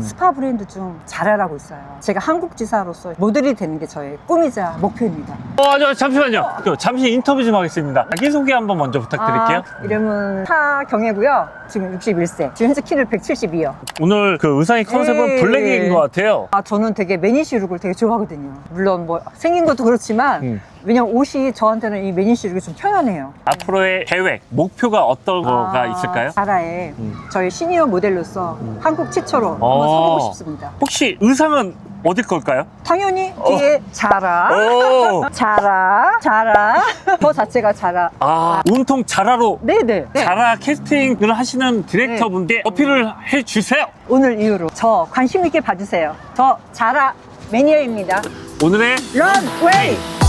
음. 스파 브랜드 중 자라라고 있어요. 제가 한국 지사로서 모델이 되는 게 저의 꿈이자 목표입니다. 어, 저, 잠시만요. 저, 잠시 인터뷰 좀 하겠습니다. 자기소개 한번 먼저 부탁드릴게요. 아, 이름은 하경혜고요. 지금 61세. 지금 현재 키는 172요. 오늘 그 의상의 컨셉은 네. 블랙인 것 같아요. 아, 저는 되게 매니시 룩을 되게 좋아하거든요. 물론 뭐 생긴 것도 그렇지만 음. 왜냐면 옷이 저한테는 이 매니시 룩이 좀 편안해요. 앞으로의 계획, 목표가 어떤 거가 아, 있을까요? 자라의 음. 저희 시니어 모델로서 한국 최초로 한번 어. 서보고 싶습니다. 혹시 의상은 어디 걸까요? 당연히 뒤에 자라, 오! 자라, 자라. 저 자체가 자라. 아, 온통 자라로 네네. 네. 자라 캐스팅을 하시는 디렉터분께 어필을 해 주세요. 오늘 이후로 저 관심 있게 봐주세요. 저 자라 매니아입니다. 오늘의 런웨이!